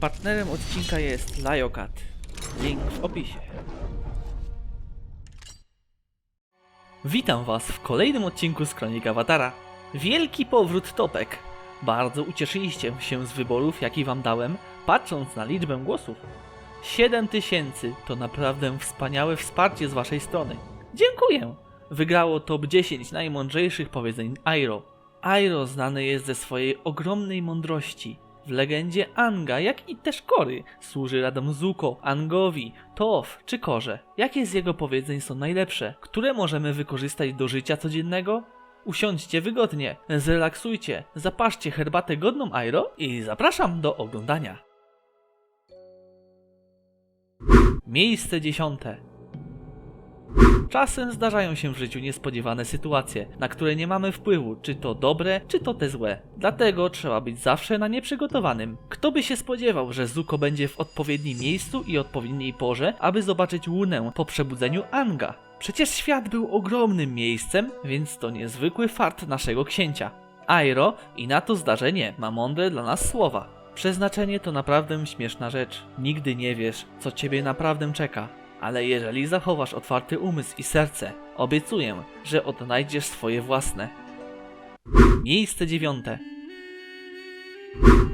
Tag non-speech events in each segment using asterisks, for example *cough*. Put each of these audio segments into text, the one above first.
Partnerem odcinka jest Liokat. Link w opisie. Witam Was w kolejnym odcinku z Kronik Awatara. Wielki powrót topek. Bardzo ucieszyliście się z wyborów, jaki Wam dałem, patrząc na liczbę głosów. 7000 to naprawdę wspaniałe wsparcie z Waszej strony. Dziękuję! Wygrało top 10 najmądrzejszych powiedzeń Airo. Airo znany jest ze swojej ogromnej mądrości. W legendzie Anga, jak i też Kory, służy radom Zuko, Angowi, Tof czy Korze. Jakie z jego powiedzeń są najlepsze? Które możemy wykorzystać do życia codziennego? Usiądźcie wygodnie, zrelaksujcie, zapaszcie herbatę godną Airo i zapraszam do oglądania. Miejsce dziesiąte. Czasem zdarzają się w życiu niespodziewane sytuacje, na które nie mamy wpływu, czy to dobre, czy to te złe. Dlatego trzeba być zawsze na nie przygotowanym. Kto by się spodziewał, że Zuko będzie w odpowiednim miejscu i odpowiedniej porze, aby zobaczyć łunę po przebudzeniu Anga? Przecież świat był ogromnym miejscem, więc to niezwykły fart naszego księcia. Airo i na to zdarzenie ma mądre dla nas słowa. Przeznaczenie to naprawdę śmieszna rzecz. Nigdy nie wiesz, co ciebie naprawdę czeka. Ale jeżeli zachowasz otwarty umysł i serce, obiecuję, że odnajdziesz swoje własne. Miejsce dziewiąte.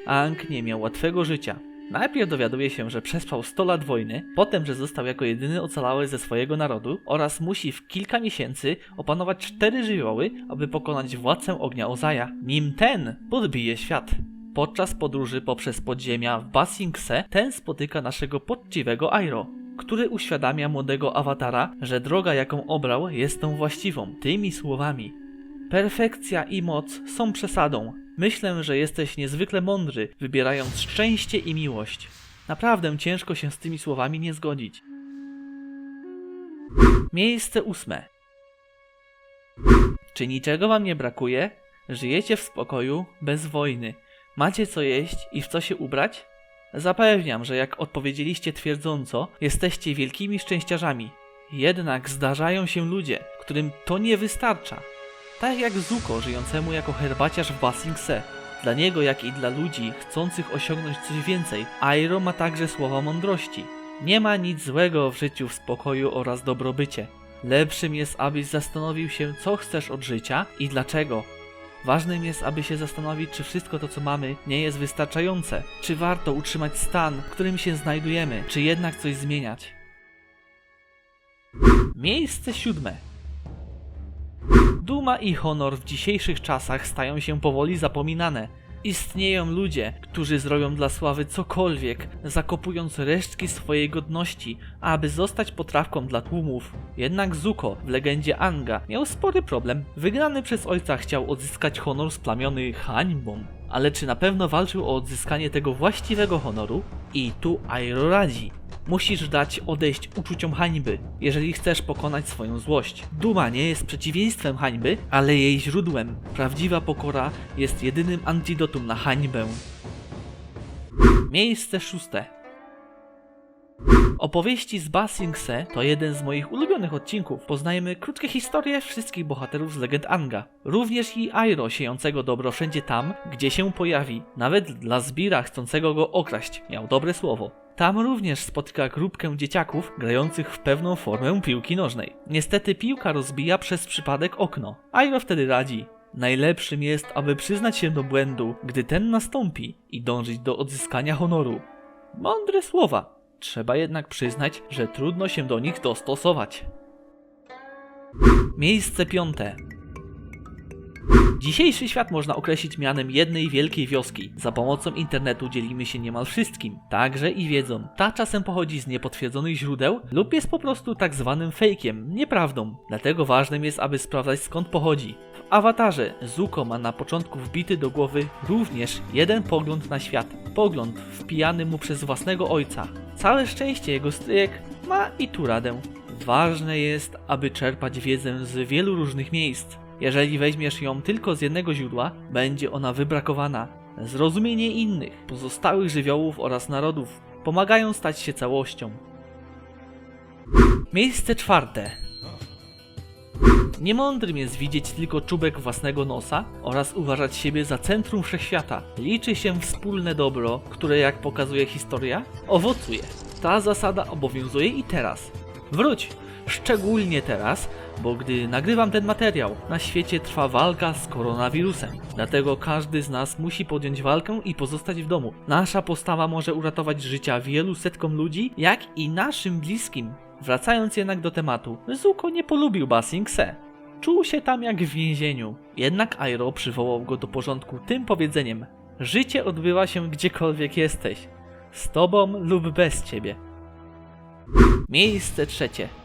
Ang nie miał łatwego życia. Najpierw dowiaduje się, że przespał 100 lat wojny, potem, że został jako jedyny ocalały ze swojego narodu oraz musi w kilka miesięcy opanować cztery żywioły, aby pokonać władcę ognia Ozaja, nim ten podbije świat. Podczas podróży poprzez podziemia w Basingse ten spotyka naszego poczciwego Airo, który uświadamia młodego awatara, że droga jaką obrał jest tą właściwą, tymi słowami. Perfekcja i moc są przesadą. Myślę, że jesteś niezwykle mądry, wybierając szczęście i miłość. Naprawdę ciężko się z tymi słowami nie zgodzić. Miejsce ósme. Czy niczego wam nie brakuje? Żyjecie w spokoju, bez wojny. Macie co jeść i w co się ubrać? Zapewniam, że jak odpowiedzieliście twierdząco, jesteście wielkimi szczęściarzami. Jednak zdarzają się ludzie, którym to nie wystarcza. Tak jak Zuko żyjącemu jako herbaciarz w Basingse. Dla niego, jak i dla ludzi chcących osiągnąć coś więcej, Airo ma także słowa mądrości. Nie ma nic złego w życiu w spokoju oraz dobrobycie. Lepszym jest, abyś zastanowił się, co chcesz od życia i dlaczego. Ważnym jest, aby się zastanowić, czy wszystko to, co mamy, nie jest wystarczające. Czy warto utrzymać stan, w którym się znajdujemy, czy jednak coś zmieniać. Miejsce siódme. Duma i honor w dzisiejszych czasach stają się powoli zapominane. Istnieją ludzie, którzy zrobią dla sławy cokolwiek, zakopując resztki swojej godności, aby zostać potrawką dla tłumów. Jednak Zuko w legendzie Anga miał spory problem. Wygrany przez ojca chciał odzyskać honor splamiony hańbą. Ale czy na pewno walczył o odzyskanie tego właściwego honoru? I tu Airo radzi. Musisz dać odejść uczuciom hańby, jeżeli chcesz pokonać swoją złość. Duma nie jest przeciwieństwem hańby, ale jej źródłem. Prawdziwa pokora jest jedynym antidotum na hańbę. Miejsce szóste. Opowieści z Basingse to jeden z moich ulubionych odcinków. Poznajemy krótkie historie wszystkich bohaterów z legend Anga. Również i Airo siejącego dobro wszędzie tam, gdzie się pojawi. Nawet dla Zbira chcącego go okraść miał dobre słowo. Tam również spotyka grupkę dzieciaków grających w pewną formę piłki nożnej. Niestety piłka rozbija przez przypadek okno. Airo wtedy radzi. Najlepszym jest, aby przyznać się do błędu, gdy ten nastąpi i dążyć do odzyskania honoru. Mądre słowa. Trzeba jednak przyznać, że trudno się do nich dostosować. Miejsce piąte. Dzisiejszy świat można określić mianem jednej wielkiej wioski. Za pomocą internetu dzielimy się niemal wszystkim, także i wiedzą. Ta czasem pochodzi z niepotwierdzonych źródeł lub jest po prostu tak zwanym fejkiem, nieprawdą. Dlatego ważnym jest, aby sprawdzać skąd pochodzi. W awatarze Zuko ma na początku wbity do głowy również jeden pogląd na świat. Pogląd wpijany mu przez własnego ojca. Całe szczęście jego stryjek ma i tu radę. Ważne jest, aby czerpać wiedzę z wielu różnych miejsc. Jeżeli weźmiesz ją tylko z jednego źródła, będzie ona wybrakowana. Zrozumienie innych, pozostałych żywiołów oraz narodów pomagają stać się całością. Miejsce czwarte. Niemądrym jest widzieć tylko czubek własnego nosa oraz uważać siebie za centrum wszechświata. Liczy się wspólne dobro, które jak pokazuje historia, owocuje. Ta zasada obowiązuje i teraz. Wróć! Szczególnie teraz, bo gdy nagrywam ten materiał, na świecie trwa walka z koronawirusem. Dlatego każdy z nas musi podjąć walkę i pozostać w domu. Nasza postawa może uratować życia wielu setkom ludzi, jak i naszym bliskim. Wracając jednak do tematu, Zuko nie polubił Basing Se. Czuł się tam jak w więzieniu. Jednak Airo przywołał go do porządku tym powiedzeniem: Życie odbywa się gdziekolwiek jesteś. Z tobą lub bez ciebie. Miejsce trzecie.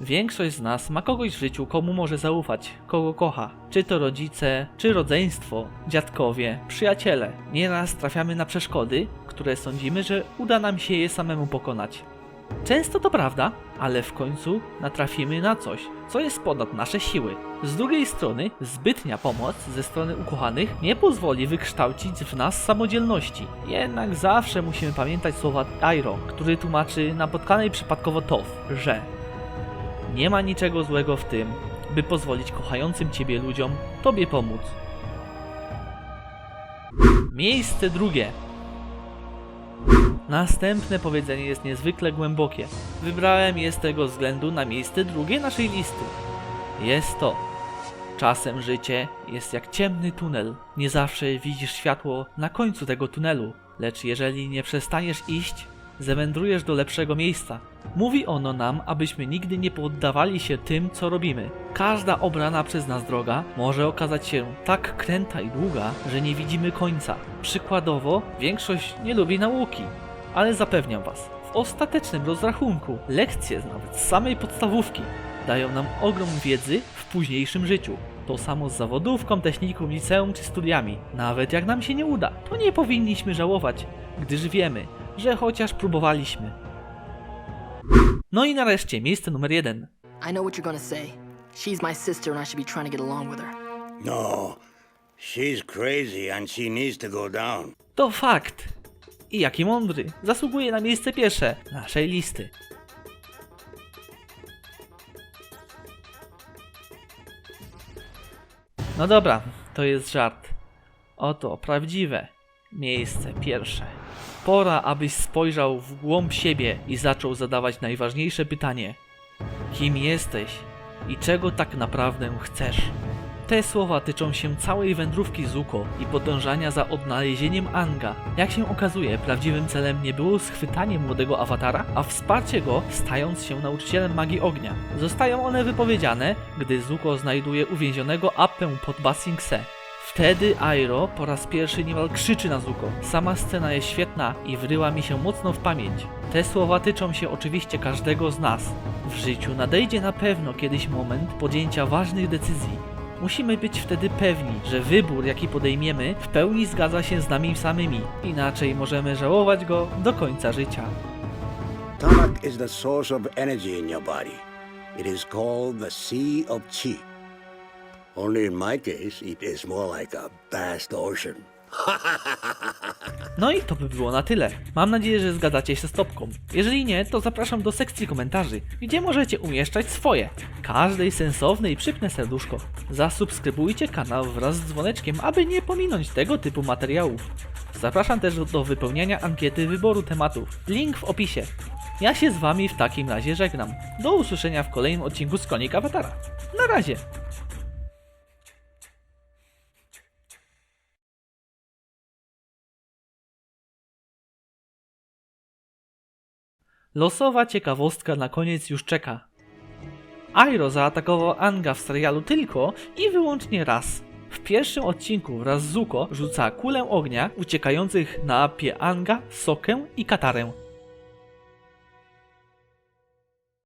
Większość z nas ma kogoś w życiu, komu może zaufać, kogo kocha. Czy to rodzice, czy rodzeństwo, dziadkowie, przyjaciele. Nieraz trafiamy na przeszkody, które sądzimy, że uda nam się je samemu pokonać. Często to prawda, ale w końcu natrafimy na coś, co jest ponad nasze siły. Z drugiej strony, zbytnia pomoc ze strony ukochanych nie pozwoli wykształcić w nas samodzielności. Jednak zawsze musimy pamiętać słowa Airo, który tłumaczy napotkanej przypadkowo Tof, że nie ma niczego złego w tym, by pozwolić kochającym Ciebie ludziom Tobie pomóc. Miejsce drugie. Następne powiedzenie jest niezwykle głębokie. Wybrałem je z tego względu na miejsce drugie naszej listy. Jest to. Czasem życie jest jak ciemny tunel. Nie zawsze widzisz światło na końcu tego tunelu, lecz jeżeli nie przestaniesz iść, zawędrujesz do lepszego miejsca. Mówi ono nam, abyśmy nigdy nie poddawali się tym, co robimy. Każda obrana przez nas droga może okazać się tak kręta i długa, że nie widzimy końca. Przykładowo, większość nie lubi nauki, ale zapewniam Was, w ostatecznym rozrachunku lekcje nawet z samej podstawówki dają nam ogrom wiedzy w późniejszym życiu. To samo z zawodówką, techniką, liceum czy studiami. Nawet jak nam się nie uda, to nie powinniśmy żałować, gdyż wiemy, że chociaż próbowaliśmy. No i nareszcie miejsce numer jeden. I know what you're gonna say. She's my sister and I should be trying to get along with her. No, she's crazy and she needs to go down. To fakt. I jaki mądry. Zasługuje na miejsce pierwsze naszej listy. No dobra, to jest żart. Oto prawdziwe miejsce pierwsze. Pora, abyś spojrzał w głąb siebie i zaczął zadawać najważniejsze pytanie: kim jesteś i czego tak naprawdę chcesz? Te słowa tyczą się całej wędrówki Zuko i podążania za odnalezieniem Anga. Jak się okazuje, prawdziwym celem nie było schwytanie młodego awatara, a wsparcie go, stając się nauczycielem magii ognia. Zostają one wypowiedziane, gdy Zuko znajduje uwięzionego Appę pod Basing Se. Wtedy Airo po raz pierwszy niemal krzyczy na Zuko. Sama scena jest świetna i wryła mi się mocno w pamięć. Te słowa tyczą się oczywiście każdego z nas. W życiu nadejdzie na pewno kiedyś moment podjęcia ważnych decyzji. Musimy być wtedy pewni, że wybór, jaki podejmiemy, w pełni zgadza się z nami samymi. Inaczej możemy żałować go do końca życia. Tamak is the source of energy in your body. It is called the Sea of Chi. Only in my case, it is more like a vast ocean. *laughs* No i to by było na tyle. Mam nadzieję, że zgadzacie się z topką. Jeżeli nie, to zapraszam do sekcji komentarzy, gdzie możecie umieszczać swoje. Każdej sensowne i przypne serduszko. Zasubskrybujcie kanał wraz z dzwoneczkiem, aby nie pominąć tego typu materiałów. Zapraszam też do wypełniania ankiety wyboru tematów. Link w opisie. Ja się z wami w takim razie żegnam. Do usłyszenia w kolejnym odcinku z Konik Awatara. Na razie! Losowa ciekawostka na koniec już czeka. Airo zaatakował Anga w serialu tylko i wyłącznie raz. W pierwszym odcinku wraz z Zuko rzuca kulę ognia uciekających na Appie Anga, Sokę i Katarę.